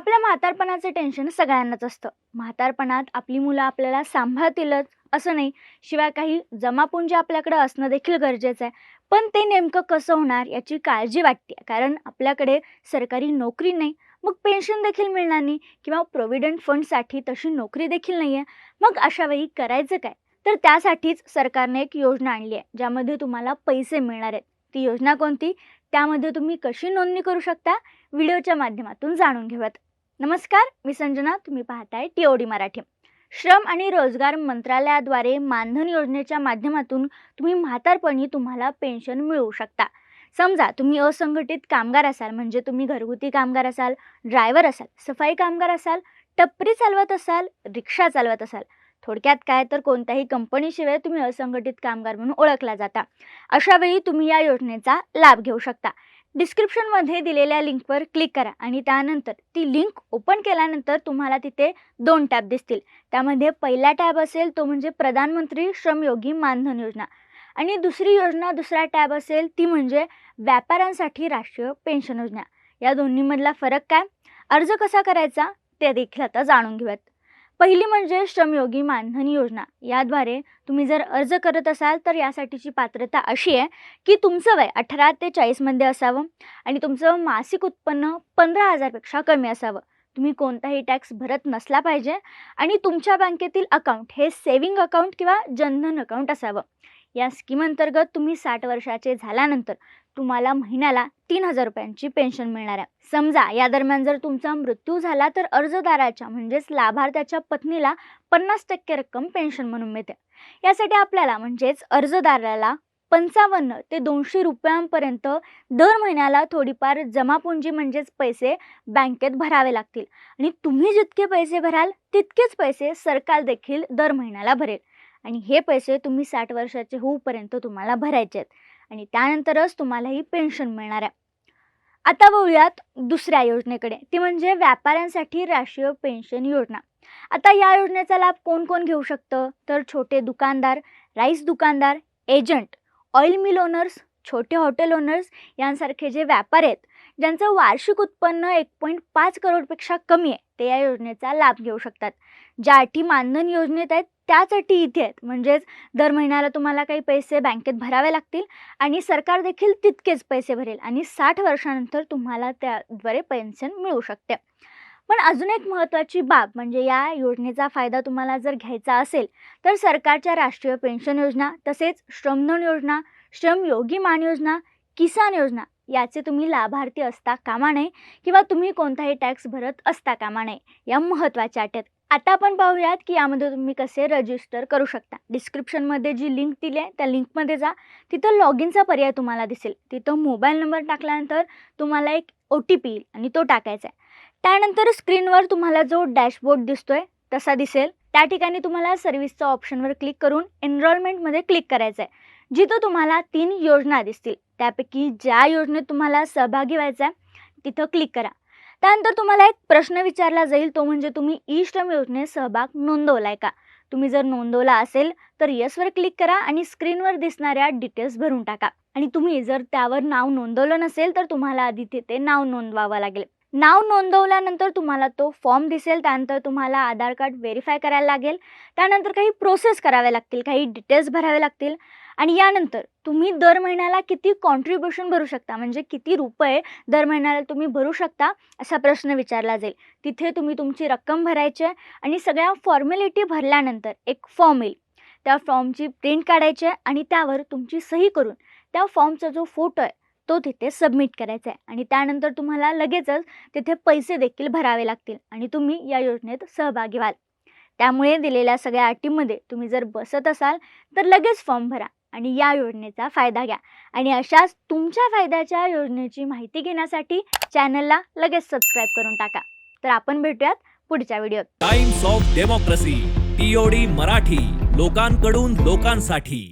आपल्या म्हातारपणाचं टेन्शन सगळ्यांनाच असतं. म्हातारपणात आपली मुलं आपल्याला सांभाळतीलच असं नाही. शिवाय काही जमापुंजी आपल्याकडे असणं देखील गरजेचं आहे. पण ते नेमकं कसं होणार याची काळजी वाटते. कारण आपल्याकडे सरकारी नोकरी नाही मग पेन्शन देखील मिळणार नाही किंवा प्रोव्हिडंट फंडसाठी तशी नोकरी देखील नाही आहे मग अशा वेळी करायचं काय? तर त्यासाठीच सरकारने एक योजना आणली आहे ज्यामध्ये तुम्हाला पैसे मिळणार आहेत. ती योजना कोणती? त्यामध्ये तुम्ही कशी नोंदणी करू शकता? व्हिडिओच्या माध्यमातून जाणून घेऊयात. नमस्कार मी संजना तुम्ही पाहताय टी ओ डी मराठी. श्रम आणि रोजगार मंत्रालयाद्वारे मानधन योजनेच्या माध्यमातून तुम्ही म्हातारपणी तुम्हाला पेन्शन मिळवू शकता. समजा तुम्ही असंघटित कामगार असाल म्हणजे तुम्ही घरगुती कामगार असाल ड्रायव्हर असाल सफाई कामगार असाल टपरी चालवत असाल रिक्षा चालवत असाल थोडक्यात काय तर कोणत्याही कंपनीशिवाय तुम्ही असंघटित कामगार म्हणून ओळखला जाता. अशा वेळी तुम्ही या योजनेचा लाभ घेऊ शकता. डिस्क्रिप्शनमध्ये दिलेल्या लिंकवर क्लिक करा आणि त्यानंतर ती लिंक ओपन केल्यानंतर तुम्हाला तिथे दोन टॅब दिसतील. त्यामध्ये पहिला टॅब असेल तो म्हणजे प्रधानमंत्री श्रमयोगी मानधन योजना. आणि दुसरी योजना दुसरा टॅब असेल ती म्हणजे व्यापाऱ्यांसाठी राष्ट्रीय पेन्शन योजना. या दोन्हीमधला फरक काय? अर्ज कसा करायचा? ते देखील आता जाणून घेऊयात. पहिली म्हणजे श्रमयोगी मानधन योजना. याद्वारे तुम्ही जर अर्ज करत असाल तर यासाठीची पात्रता अशी आहे की तुमचं वय अठरा ते चाळीसमध्ये असावं आणि तुमचं मासिक उत्पन्न पंधरा हजारपेक्षा कमी असावं. तुम्ही कोणताही टॅक्स भरत नसला पाहिजे आणि तुमच्या बँकेतील अकाउंट हे सेविंग अकाउंट किंवा जनधन अकाउंट असावं. या स्कीम अंतर्गत तुम्ही साठ वर्षाचे झाल्यानंतर तुम्हाला महिन्याला तीन हजार रुपयांची पेन्शन मिळणार आहे. समजा या दरम्यान जर तुमचा मृत्यू झाला तर अर्जदाराच्या म्हणजेच लाभार्थ्याच्या पत्नीला पन्नास टक्के रक्कम पेन्शन म्हणून मिळते. यासाठी आपल्याला म्हणजेच अर्जदाराला पंचावन्न ते दोनशे रुपयांपर्यंत दर महिन्याला थोडीफार जमापुंजी म्हणजेच पैसे बँकेत भरावे लागतील. आणि तुम्ही जितके पैसे भराल तितकेच पैसे सरकार देखील दर महिन्याला भरेल. आणि हे पैसे तुम्ही साठ वर्षाचे होऊपर्यंत तुम्हाला भरायचे आहेत. आणि त्यानंतरच तुम्हाला ही पेन्शन मिळणार आहे. आता बघूयात दुसऱ्या योजनेकडे. ती म्हणजे व्यापाऱ्यांसाठी राष्ट्रीय पेन्शन योजना. आता या योजनेचा लाभ कोण कोण घेऊ शकतं? तर छोटे दुकानदार राईस दुकानदार एजंट ऑइल मिल ओनर्स छोटे हॉटेल ओनर्स यांसारखे जे व्यापारी आहेत ज्यांचं वार्षिक उत्पन्न एक पॉईंट पाच करोडपेक्षा कमी आहे ते या योजनेचा लाभ घेऊ शकतात. ज्या अटी मानधन योजनेत आहेत त्याच अटी इथे आहेत. म्हणजेच दर महिन्याला तुम्हाला काही पैसे बँकेत भरावे लागतील आणि सरकार देखील तितकेच पैसे भरेल आणि साठ वर्षानंतर तुम्हाला त्याद्वारे पेन्शन मिळू शकते. पण अजून एक महत्त्वाची बाब म्हणजे या योजनेचा फायदा तुम्हाला जर घ्यायचा असेल तर सरकारच्या राष्ट्रीय पेन्शन योजना तसेच श्रमधन योजना श्रमयोगी मान योजना किसान योजना याचे तुम्ही लाभार्थी असता कामा नये किंवा तुम्ही कोणताही टॅक्स भरत असता कामा नये या महत्त्वाच्या अटी आहेत आता आपण पाहूयात की यामध्ये तुम्ही कसे रजिस्टर करू शकता. डिस्क्रिप्शनमध्ये जी लिंक दिली आहे त्या लिंकमध्ये जा. तिथं लॉग इनचा पर्याय तुम्हाला दिसेल. तिथं मोबाईल नंबर टाकल्यानंतर तुम्हाला एक ओ टी पी येईल आणि तो टाकायचा आहे. त्यानंतर स्क्रीनवर तुम्हाला जो डॅशबोर्ड दिसतोय तसा दिसेल. त्या ठिकाणी तुम्हाला सर्व्हिसच्या ऑप्शनवर क्लिक करून एनरोलमेंटमध्ये क्लिक करायचं आहे जिथं तुम्हाला तीन योजना दिसतील. त्यापैकी ज्या योजनेत तुम्हाला सहभागी व्हायचं आहे तिथं क्लिक करा. त्यानंतर तुम्हाला एक प्रश्न विचारला जाईल तो म्हणजे तुम्ही ई श्रम योजनेत सहभाग नोंदवलाय का? तुम्ही जर नोंदवला असेल तर यसवर क्लिक करा आणि स्क्रीनवर दिसणाऱ्या डिटेल्स भरून टाका. आणि तुम्ही जर त्यावर नाव नोंदवलं नसेल तर तुम्हाला आधी तिथे नाव नोंदवावं लागेल. नाव नोंदवल्यानंतर तुम्हाला तो फॉर्म दिसेल त्यानंतर तुम्हाला आधार कार्ड व्हेरीफाय करायला लागेल. त्यानंतर काही प्रोसेस कराव्या लागतील काही डिटेल्स भरावे लागतील. आणि यानंतर तुम्ही दर महिन्याला किती कॉन्ट्रीब्युशन भरू शकता? म्हणजे किती रुपये दर महिन्याला तुम्ही भरू शकता? असा प्रश्न विचारला जाईल. तिथे तुम्ही तुमची रक्कम भरायची आहे आणि सगळ्या फॉर्मॅलिटी भरल्यानंतर एक फॉर्म येईल. त्या फॉर्मची प्रिंट काढायची आहे आणि त्यावर तुमची सही करून त्या फॉर्मचा जो फोटो आहे तो तिथे सबमिट करायचा आहे. आणि त्यानंतर तुम्हाला लगेचच तिथे पैसे देखील भरावे लागतील आणि तुम्ही या योजनेत सहभागी व्हाल. त्यामुळे दिलेल्या सगळ्या अटीमध्ये तुम्ही जर बसत असाल तर लगेच फॉर्म भरा. आणि या योजनेचा फायदा घ्या. आणि अशाच तुमच्या फायद्याच्या योजनेची माहिती घेण्यासाठी चॅनलला लगेच सबस्क्राईब करून टाका. तर आपण भेटूयात पुढच्या व्हिडिओत. Times of democracy TOD Marathi लोकांकडून लोकांसाठी.